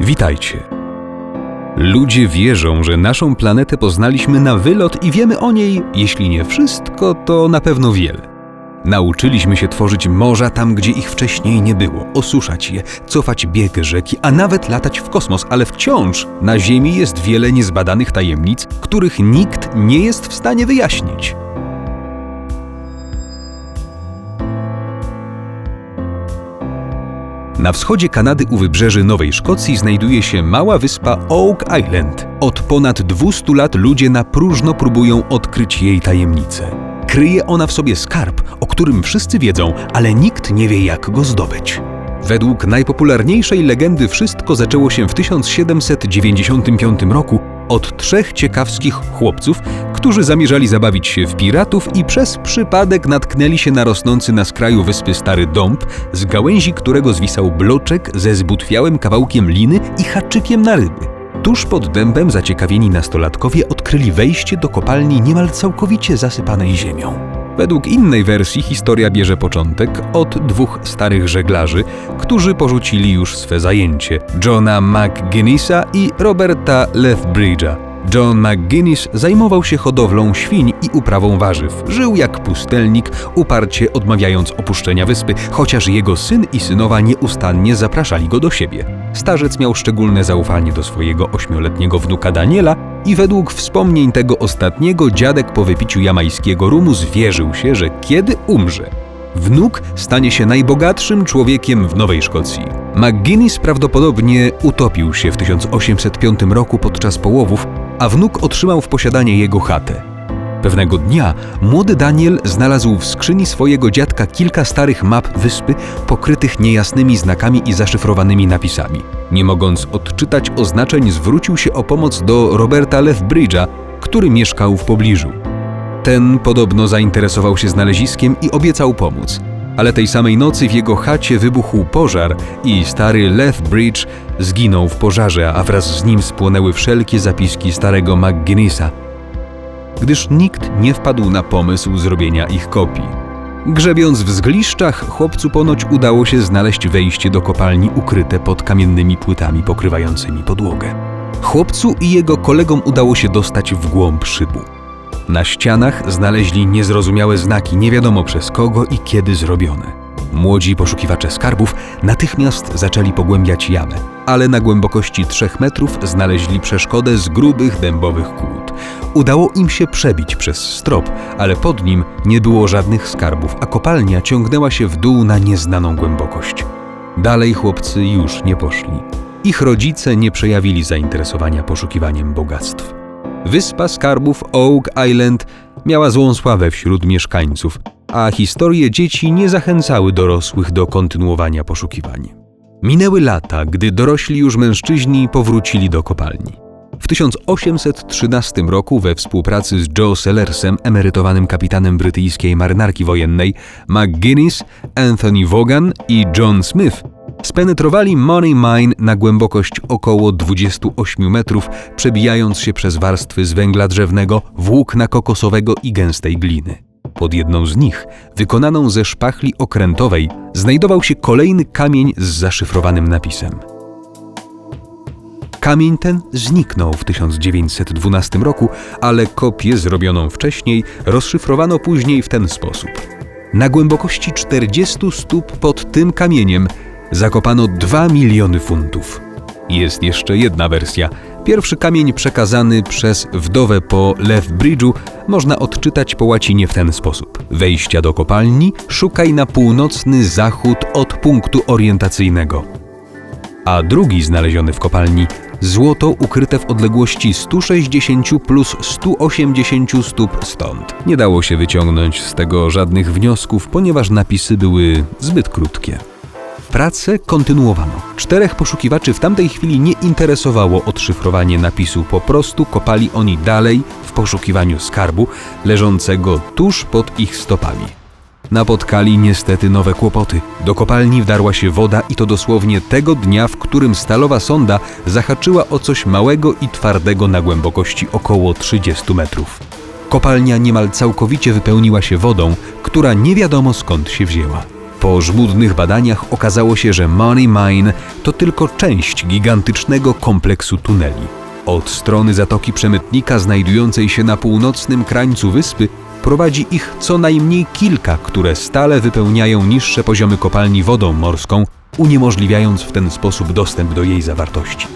Witajcie. Ludzie wierzą, że naszą planetę poznaliśmy na wylot i wiemy o niej, jeśli nie wszystko, to na pewno wiele. Nauczyliśmy się tworzyć morza tam, gdzie ich wcześniej nie było, osuszać je, cofać bieg rzeki, a nawet latać w kosmos, ale wciąż na Ziemi jest wiele niezbadanych tajemnic, których nikt nie jest w stanie wyjaśnić. Na wschodzie Kanady u wybrzeży Nowej Szkocji znajduje się mała wyspa Oak Island. Od ponad 200 lat ludzie na próżno próbują odkryć jej tajemnice. Kryje ona w sobie skarb, o którym wszyscy wiedzą, ale nikt nie wie jak go zdobyć. Według najpopularniejszej legendy wszystko zaczęło się w 1795 roku od trzech ciekawskich chłopców, którzy zamierzali zabawić się w piratów i przez przypadek natknęli się na rosnący na skraju wyspy stary dąb, z gałęzi którego zwisał bloczek ze zbutwiałym kawałkiem liny i haczykiem na ryby. Tuż pod dębem zaciekawieni nastolatkowie odkryli wejście do kopalni niemal całkowicie zasypanej ziemią. Według innej wersji historia bierze początek od dwóch starych żeglarzy, którzy porzucili już swe zajęcie Johna McGuinnessa i Roberta Lethbridge'a. John McGuinness zajmował się hodowlą świń i uprawą warzyw. Żył jak pustelnik, uparcie odmawiając opuszczenia wyspy, chociaż jego syn i synowa nieustannie zapraszali go do siebie. Starzec miał szczególne zaufanie do swojego ośmioletniego wnuka Daniela i według wspomnień tego ostatniego dziadek po wypiciu jamajskiego rumu zwierzył się, że kiedy umrze, wnuk stanie się najbogatszym człowiekiem w Nowej Szkocji. McGuinness prawdopodobnie utopił się w 1805 roku podczas połowów, a wnuk otrzymał w posiadanie jego chatę. Pewnego dnia młody Daniel znalazł w skrzyni swojego dziadka kilka starych map wyspy pokrytych niejasnymi znakami i zaszyfrowanymi napisami. Nie mogąc odczytać oznaczeń, zwrócił się o pomoc do Roberta Lethbridge'a, który mieszkał w pobliżu. Ten podobno zainteresował się znaleziskiem i obiecał pomóc. Ale tej samej nocy w jego chacie wybuchł pożar i stary Lethbridge zginął w pożarze, a wraz z nim spłonęły wszelkie zapiski starego McGuinnessa, gdyż nikt nie wpadł na pomysł zrobienia ich kopii. Grzebiąc w zgliszczach, chłopcu ponoć udało się znaleźć wejście do kopalni ukryte pod kamiennymi płytami pokrywającymi podłogę. Chłopcu i jego kolegom udało się dostać w głąb szybu. Na ścianach znaleźli niezrozumiałe znaki, nie wiadomo przez kogo i kiedy zrobione. Młodzi poszukiwacze skarbów natychmiast zaczęli pogłębiać jamę, ale na głębokości trzech metrów znaleźli przeszkodę z grubych dębowych kłód. Udało im się przebić przez strop, ale pod nim nie było żadnych skarbów, a kopalnia ciągnęła się w dół na nieznaną głębokość. Dalej chłopcy już nie poszli. Ich rodzice nie przejawili zainteresowania poszukiwaniem bogactw. Wyspa skarbów Oak Island miała złą sławę wśród mieszkańców, a historie dzieci nie zachęcały dorosłych do kontynuowania poszukiwań. Minęły lata, gdy dorośli już mężczyźni powrócili do kopalni. W 1813 roku we współpracy z Joe Sellersem, emerytowanym kapitanem brytyjskiej marynarki wojennej, McGuinness, Anthony Vaughan i John Smith spenetrowali Money Mine na głębokość około 28 metrów, przebijając się przez warstwy z węgla drzewnego, włókna kokosowego i gęstej gliny. Pod jedną z nich, wykonaną ze szpachli okrętowej, znajdował się kolejny kamień z zaszyfrowanym napisem. Kamień ten zniknął w 1912 roku, ale kopię zrobioną wcześniej rozszyfrowano później w ten sposób. Na głębokości 40 stóp pod tym kamieniem zakopano 2 miliony funtów. Jest jeszcze jedna wersja. Pierwszy kamień przekazany przez wdowę po Lethbridge'u można odczytać po łacinie w ten sposób. Wejścia do kopalni szukaj na północny zachód od punktu orientacyjnego. A drugi znaleziony w kopalni złoto ukryte w odległości 160 plus 180 stóp stąd. Nie dało się wyciągnąć z tego żadnych wniosków, ponieważ napisy były zbyt krótkie. Pracę kontynuowano. Czterech poszukiwaczy w tamtej chwili nie interesowało odszyfrowanie napisu, po prostu kopali oni dalej w poszukiwaniu skarbu leżącego tuż pod ich stopami. Napotkali niestety nowe kłopoty. Do kopalni wdarła się woda i to dosłownie tego dnia, w którym stalowa sonda zahaczyła o coś małego i twardego na głębokości około 30 metrów. Kopalnia niemal całkowicie wypełniła się wodą, która nie wiadomo skąd się wzięła. Po żmudnych badaniach okazało się, że Money Mine to tylko część gigantycznego kompleksu tuneli. Od strony Zatoki Przemytnika, znajdującej się na północnym krańcu wyspy, prowadzi ich co najmniej kilka, które stale wypełniają niższe poziomy kopalni wodą morską, uniemożliwiając w ten sposób dostęp do jej zawartości.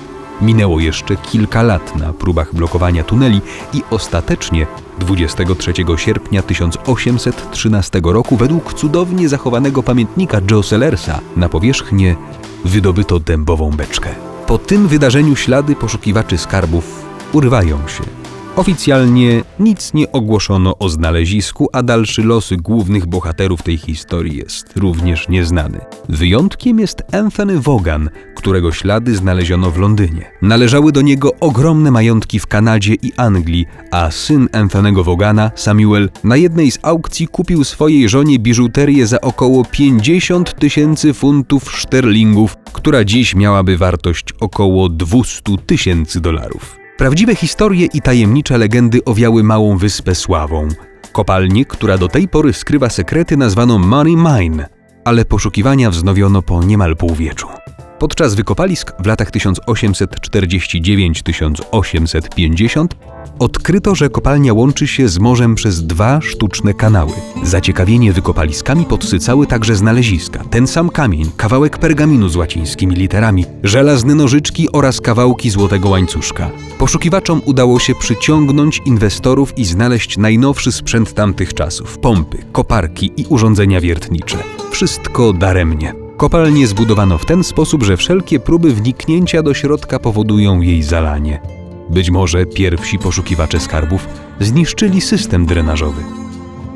Minęło jeszcze kilka lat na próbach blokowania tuneli i ostatecznie 23 sierpnia 1813 roku według cudownie zachowanego pamiętnika Joe Sellersa na powierzchnię wydobyto dębową beczkę. Po tym wydarzeniu ślady poszukiwaczy skarbów urywają się. Oficjalnie nic nie ogłoszono o znalezisku, a dalszy losy głównych bohaterów tej historii jest również nieznany. Wyjątkiem jest Anthony Vaughan, którego ślady znaleziono w Londynie. Należały do niego ogromne majątki w Kanadzie i Anglii, a syn Anthony'ego Vaughana, Samuel, na jednej z aukcji kupił swojej żonie biżuterię za około 50 tysięcy funtów szterlingów, która dziś miałaby wartość około 200 tysięcy dolarów. Prawdziwe historie i tajemnicze legendy owiały małą wyspę sławą. Kopalnię, która do tej pory skrywa sekrety, nazwano Money Mine, ale poszukiwania wznowiono po niemal półwieczu. Podczas wykopalisk w latach 1849-1850 odkryto, że kopalnia łączy się z morzem przez dwa sztuczne kanały. Zaciekawienie wykopaliskami podsycały także znaleziska. Ten sam kamień, kawałek pergaminu z łacińskimi literami, żelazne nożyczki oraz kawałki złotego łańcuszka. Poszukiwaczom udało się przyciągnąć inwestorów i znaleźć najnowszy sprzęt tamtych czasów: pompy, koparki i urządzenia wiertnicze. Wszystko daremnie. Kopalnię zbudowano w ten sposób, że wszelkie próby wniknięcia do środka powodują jej zalanie. Być może pierwsi poszukiwacze skarbów zniszczyli system drenażowy.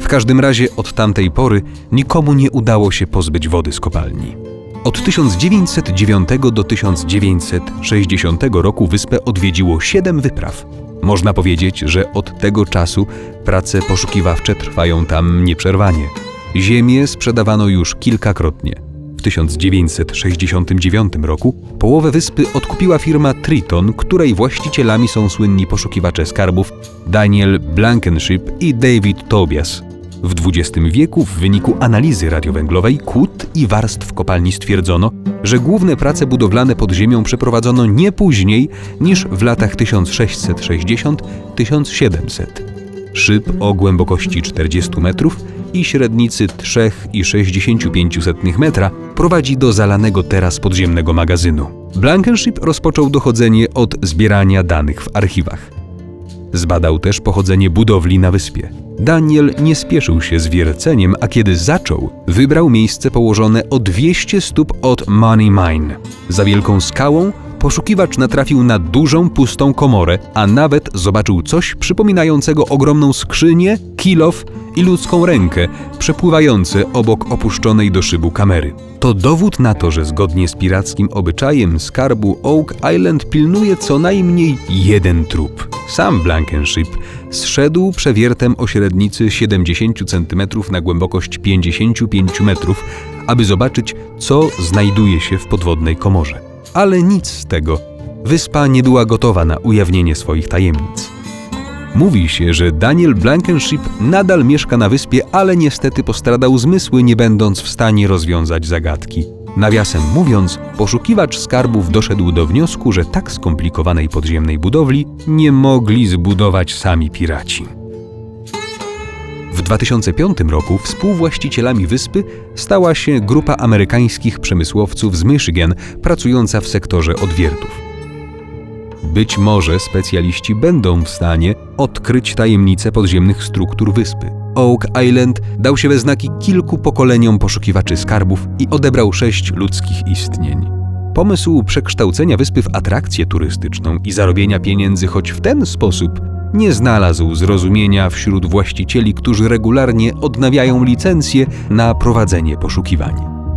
W każdym razie od tamtej pory nikomu nie udało się pozbyć wody z kopalni. Od 1909 do 1960 roku wyspę odwiedziło siedem wypraw. Można powiedzieć, że od tego czasu prace poszukiwawcze trwają tam nieprzerwanie. Ziemię sprzedawano już kilkakrotnie. W 1969 roku połowę wyspy odkupiła firma Triton, której właścicielami są słynni poszukiwacze skarbów Daniel Blankenship i David Tobias. W XX wieku w wyniku analizy radiowęglowej kłód i warstw kopalni stwierdzono, że główne prace budowlane pod ziemią przeprowadzono nie później niż w latach 1660-1700. Szyb o głębokości 40 metrów i średnicy 3,65 metra prowadzi do zalanego teraz podziemnego magazynu. Blankenship rozpoczął dochodzenie od zbierania danych w archiwach. Zbadał też pochodzenie budowli na wyspie. Daniel nie spieszył się z wierceniem, a kiedy zaczął, wybrał miejsce położone o 200 stóp od Money Mine. Za wielką skałą poszukiwacz natrafił na dużą, pustą komorę, a nawet zobaczył coś przypominającego ogromną skrzynię, kilof i ludzką rękę przepływające obok opuszczonej do szybu kamery. To dowód na to, że zgodnie z pirackim obyczajem skarbu Oak Island pilnuje co najmniej jeden trup. Sam Blankenship zszedł przewiertem o średnicy 70 cm na głębokość 55 metrów, aby zobaczyć, co znajduje się w podwodnej komorze. Ale nic z tego. Wyspa nie była gotowa na ujawnienie swoich tajemnic. Mówi się, że Daniel Blankenship nadal mieszka na wyspie, ale niestety postradał zmysły, nie będąc w stanie rozwiązać zagadki. Nawiasem mówiąc, poszukiwacz skarbów doszedł do wniosku, że tak skomplikowanej podziemnej budowli nie mogli zbudować sami piraci. W 2005 roku współwłaścicielami wyspy stała się grupa amerykańskich przemysłowców z Michigan pracująca w sektorze odwiertów. Być może specjaliści będą w stanie odkryć tajemnice podziemnych struktur wyspy. Oak Island dał się we znaki kilku pokoleniom poszukiwaczy skarbów i odebrał sześć ludzkich istnień. Pomysł przekształcenia wyspy w atrakcję turystyczną i zarobienia pieniędzy choć w ten sposób nie znalazł zrozumienia wśród właścicieli, którzy regularnie odnawiają licencje na prowadzenie poszukiwań.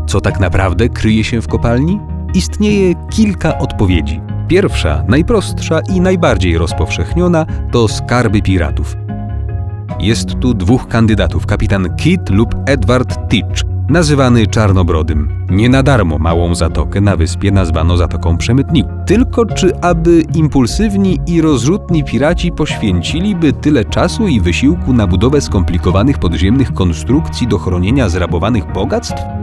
Co tak naprawdę kryje się w kopalni? Istnieje kilka odpowiedzi. Pierwsza, najprostsza i najbardziej rozpowszechniona to skarby piratów. Jest tu dwóch kandydatów, kapitan Kit lub Edward Teach, nazywany Czarnobrodym. Nie na darmo małą zatokę na wyspie nazwano Zatoką Przemytników. Tylko czy aby impulsywni i rozrzutni piraci poświęciliby tyle czasu i wysiłku na budowę skomplikowanych podziemnych konstrukcji do chronienia zrabowanych bogactw?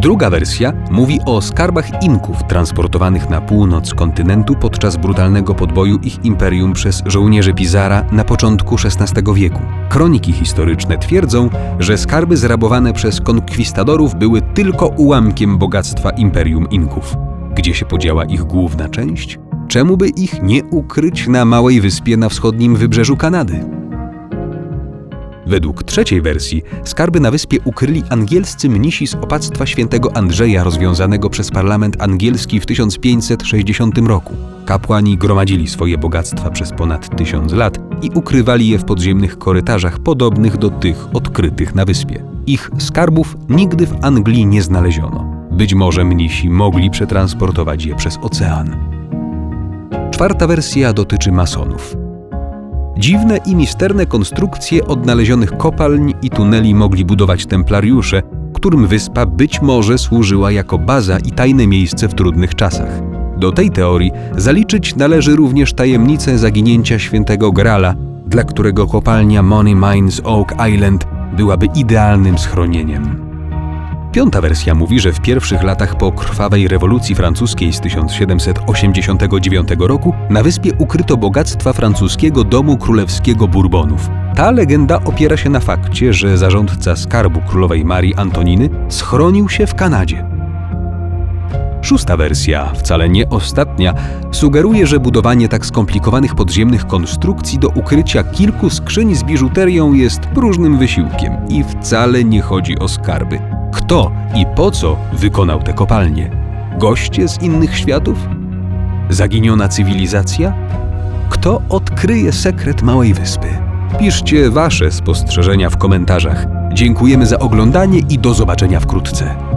Druga wersja mówi o skarbach Inków transportowanych na północ kontynentu podczas brutalnego podboju ich imperium przez żołnierzy Pizara na początku XVI wieku. Kroniki historyczne twierdzą, że skarby zrabowane przez konkwistadorów były tylko ułamkiem bogactwa imperium Inków. Gdzie się podziała ich główna część? Czemu by ich nie ukryć na małej wyspie na wschodnim wybrzeżu Kanady? Według trzeciej wersji skarby na wyspie ukryli angielscy mnisi z opactwa świętego Andrzeja rozwiązanego przez parlament angielski w 1560 roku. Kapłani gromadzili swoje bogactwa przez ponad tysiąc lat i ukrywali je w podziemnych korytarzach podobnych do tych odkrytych na wyspie. Ich skarbów nigdy w Anglii nie znaleziono. Być może mnisi mogli przetransportować je przez ocean. Czwarta wersja dotyczy masonów. Dziwne i misterne konstrukcje odnalezionych kopalń i tuneli mogli budować templariusze, którym wyspa być może służyła jako baza i tajne miejsce w trudnych czasach. Do tej teorii zaliczyć należy również tajemnicę zaginięcia świętego Grala, dla którego kopalnia Money Mines Oak Island byłaby idealnym schronieniem. Piąta wersja mówi, że w pierwszych latach po krwawej rewolucji francuskiej z 1789 roku na wyspie ukryto bogactwa francuskiego domu królewskiego Bourbonów. Ta legenda opiera się na fakcie, że zarządca skarbu królowej Marii Antoniny schronił się w Kanadzie. Szósta wersja, wcale nie ostatnia, sugeruje, że budowanie tak skomplikowanych podziemnych konstrukcji do ukrycia kilku skrzyń z biżuterią jest próżnym wysiłkiem i wcale nie chodzi o skarby. Kto i po co wykonał te kopalnie? Goście z innych światów? Zaginiona cywilizacja? Kto odkryje sekret małej wyspy? Piszcie Wasze spostrzeżenia w komentarzach. Dziękujemy za oglądanie i do zobaczenia wkrótce.